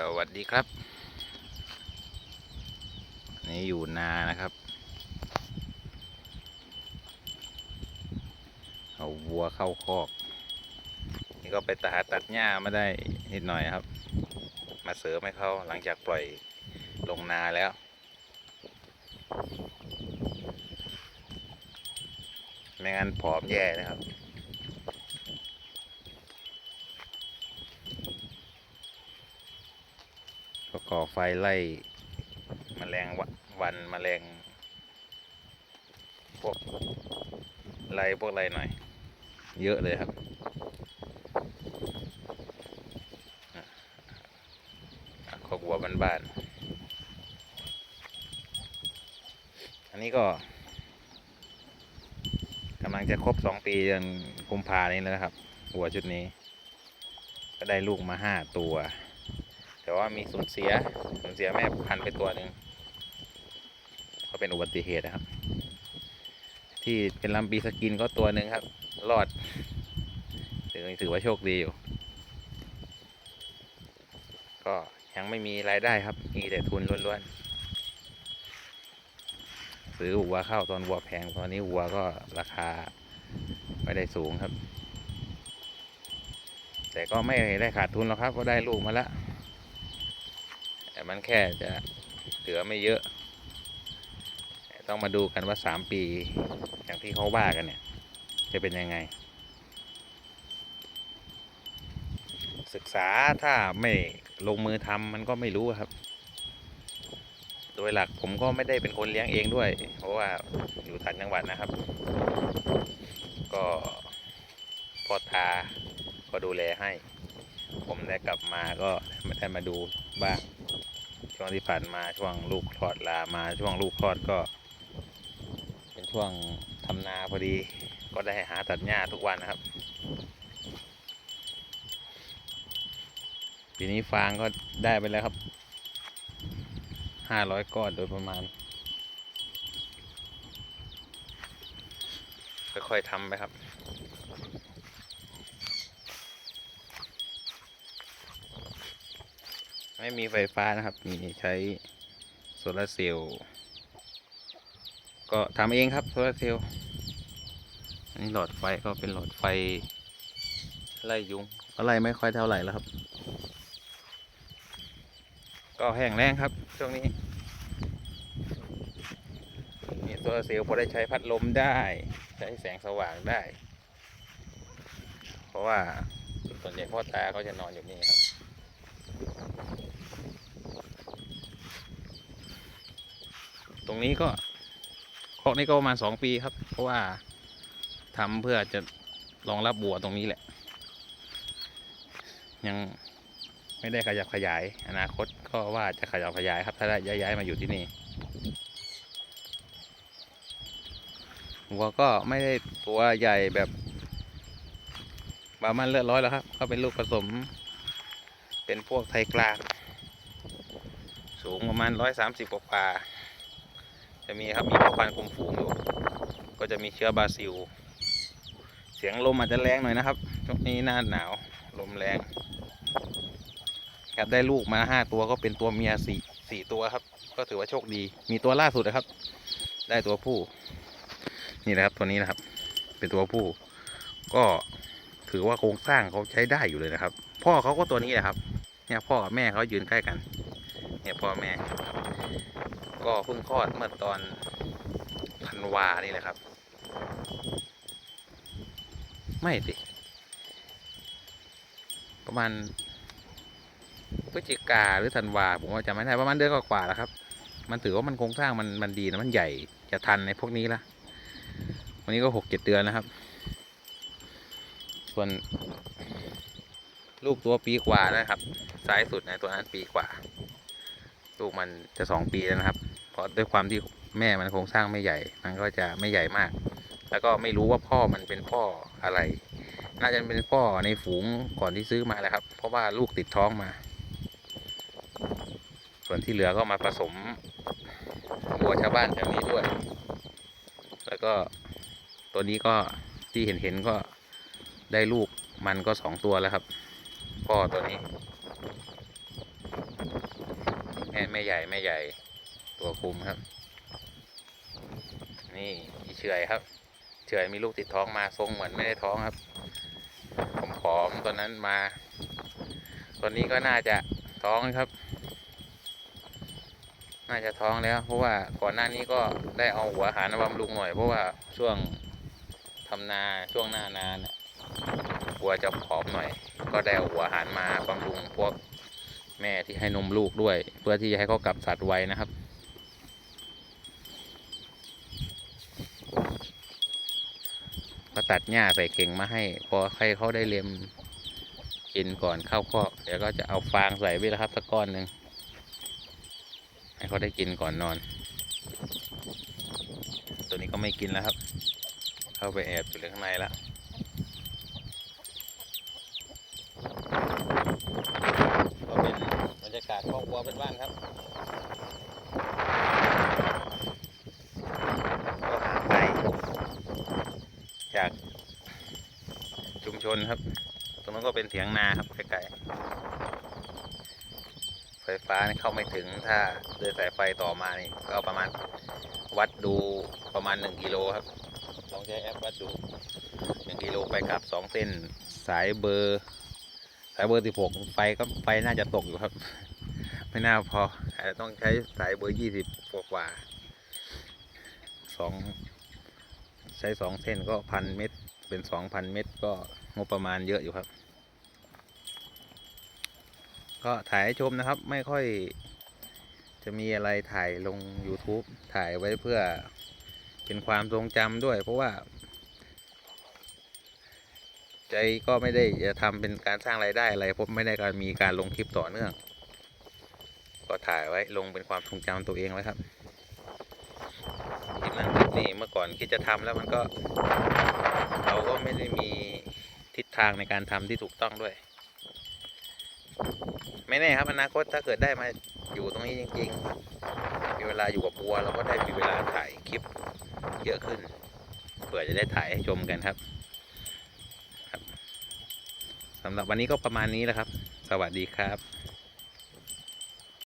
สวัสดีครับ นี่อยู่นานะครับ เอาวัวเข้าคอก นี่ก็ไปตาตัดหญ้ามาได้นิดหน่อยครับ มาเสริมให้เขาหลังจากปล่อยลงนาแล้วไม่งั้นผอมแย่นะครับ ก่อไฟไล่มแมลงวันมแมลงพวกไรพวกไรหน่อย เยอะเลยครับขอกวัวบ้านๆอันนี้ก็กำลังจะครบสองปีเดือนกุมภานี้แล้วนะครับวัวชุดนี้ ก็ได้ลูกมาห้าตัว แต่ว่ามีสูญเสียสูญเสียแม่พันธุ์ไปตัวหนึ่งก็เป็นอุบัติเหตุนะครับ ที่เป็นลำปีสกินก็ตัวหนึ่งครับ รอดถือว่าโชคดีอยู่ ก็ยังไม่มีรายได้ครับ มีแต่ทุนล้วนๆ ซื้อวัวเข้าตอนวัวแพง ตอนนี้วัวก็ราคาไม่ได้สูงครับ แต่ก็ไม่ได้ขาดทุนหรอกครับ ก็ได้ลูกมาแล้ว มันแค่จะเหลือไม่เยอะ ต้องมาดูกันว่าสามปีอย่างที่เขาว่ากันเนี่ย จะเป็นยังไง ศึกษาถ้าไม่ลงมือทำมันก็ไม่รู้ครับ โดยหลักผมก็ไม่ได้เป็นคนเลี้ยงเองด้วย เพราะว่าอยู่ต่างจังหวัดนะครับ ก็พ่อตาก็ดูแลให้ ผมได้กลับมาก็ไม่ได้มาดูบ้าง ช่วงที่ผ่านมาช่วงลูกคลอดลามาช่วงลูกคลอดก็ เป็นช่วงทำนาพอดี ก็ได้หาตัดหญ้าทุกวันนะครับปีนี้ฟางก็ได้ไปแล้วครับห้าร้อยก้อนโดยประมาณ ค่อยๆทำไปครับ ไม่มีไฟฟ้านะครับ มีใช้โซลาร์เซลล์ก็ทำเองครับโซลาร์เซลล์อันนี้หลอดไฟก็เป็นหลอดไฟไล่ยุงก็ไล่ไม่ค่อยเท่าไหร่แล้วครับ ก็แห้งแรงครับ ช่วงนี้มีโซลาร์เซลล์พอได้ใช้พัดลมได้ ใช้แสงสว่างได้ เพราะว่าส่วนใหญ่พ่อตาเขาจะนอนอยู่นี่ครับ ตรงนี้ก็คอกนี้ก็ประมาณสองปีครับ เพราะว่าทำเพื่อจะรองรับบัวตรงนี้แหละ ยังไม่ได้ขยับขยาย อนาคตก็ว่าจะขยับขยายครับถ้าได้ย้ายมาอยู่ที่นี่วัวก็ไม่ได้ตัวใหญ่แบบบามันเลือดร้อยแล้วครับ ก็เป็นลูกผสม เป็นพวกไทยกลาง สูงประมาณร้อยสามสิบกว่า จะมีครับมีพ่อพันธุ์คุมฝูงอยู่ ก็จะมีเชื้อบราซิล เสียงลมอาจจะแรงหน่อยนะครับช่วงนี้หน้าหนาวลมแรง ครับได้ลูกมาห้าตัวก็เป็นตัวเมียสี่สี่ตัวครับ ก็ถือว่าโชคดี มีตัวล่าสุดนะครับ ได้ตัวผู้ นี่นะครับตัวนี้นะครับ เป็นตัวผู้ ก็ถือว่าโครงสร้างเขาใช้ได้อยู่เลยนะครับ พ่อเขาก็ตัวนี้แหละครับ เนี่ยพ่อกับแม่เขายืนใกล้กัน เนี่ยพ่อแม่ ก็เพิ่งคลอดเมื่อตอนธันวานี่แหละครับ ไม่สิประมาณพฤศจิกาหรือธันวาผมว่าจำไม่ได้ประมาณเดือนกว่าๆแล้วครับ มันถือว่ามันโครงสร้างมันมันดีนะมันใหญ่จะทันในพวกนี้ละวันนี้ก็หกเจ็ดเดือนนะครับ ส่วน ลูกตัวปีกว่านะครับ ซ้ายสุดในตัวนั้นปีกว่า ลูกมันจะสองปีแล้วนะครับ เพราะด้วยความที่แม่มันโครงสร้างไม่ใหญ่ มันก็จะไม่ใหญ่มาก แล้วก็ไม่รู้ว่าพ่อมันเป็นพ่ออะไร น่าจะเป็นพ่อในฝูงก่อนที่ซื้อมาแหละครับ เพราะว่าลูกติดท้องมา ส่วนที่เหลือก็มาผสมวัวชาวบ้านแถวนี้ด้วย แล้วก็ตัวนี้ก็ที่เห็นเห็นๆก็ได้ลูกมันก็สองตัวแล้วครับ พ่อตัวนี้ แม่แม่ใหญ่แม่ใหญ่ ตัวคุมครับ นี่อีเฉยครับเฉยมีลูกติดท้องมาทรงเหมือนไม่ได้ท้องครับผมผอมๆตอนนั้นมา ตอนนี้ก็น่าจะท้องครับ น่าจะท้องแล้ว เพราะว่าก่อนหน้านี้ก็ได้เอาหัวหารบำรุงหน่อย เพราะว่าช่วงทำนาช่วงหน้านาเนี่ยวัวจะผอมหน่อย ก็ได้เอาหัวหารมาบำรุงพวกแม่ที่ให้นมลูกด้วย เพื่อที่จะให้เขากลับสัตว์ไวนะครับ ก็ตัดหญ้าใส่เข่งมาให้ พอให้เขาได้เลียมกินก่อนเข้าคอกเดี๋ยวก็จะเอาฟางใส่ไว้แล้วครับสักก้อนหนึ่งให้เขาได้กินก่อนนอน ตัวนี้ก็ไม่กินแล้วครับ เข้าไปแอบอยู่ข้างในแล้วก็เป็นบรรยากาศครอบครัวเป็นบ้านครับ ก็ห่างไกลจาก ชนครับ ตรงนั้นก็เป็นเถียงนาครับใกล้ๆไฟฟ้านี่เข้าไม่ถึงถ้าเดินสายไฟต่อมานี่ก็ประมาณวัดดูประมาณหนึ่งกิโลครับลองใช้แอปวัดดูหนึ่งกิโลไปกลับสองเส้นสายเบอร์สายเบอร์สิบหกไฟก็ไฟน่าจะตกอยู่ครับ ไม่น่าพออาจจะต้องใช้สายเบอร์ยี่สิบกว่าๆสองใช้สองเส้นก็พันเมตรเป็นสองพันเมตรก็ งบประมาณเยอะอยู่ครับ ก็ถ่ายให้ชมนะครับ ไม่ค่อยจะมีอะไรถ่ายลง YouTube ถ่ายไว้เพื่อเป็นความทรงจำด้วย เพราะว่า ใจก็ไม่ได้จะทำเป็นการสร้างรายได้อะไรเพราะไม่ได้การมีการลงคลิปต่อเนื่อง ก็ถ่ายไว้ลงเป็นความทรงจำตัวเองไว้ครับคลิปนั้นคลิปนี้เมื่อก่อนคิดจะทำแล้วมันก็ เราก็ไม่ได้มี ทางในการทำที่ถูกต้องด้วย ไม่แน่ครับอนาคตถ้าเกิดได้มาอยู่ตรงนี้จริงๆมีเวลาอยู่กับบัวเราก็ได้มีเวลาถ่ายคลิปเยอะขึ้นเผื่อจะได้ถ่ายให้ชมกันครับครับสำหรับวันนี้ก็ประมาณนี้แหละครับ สวัสดีครับ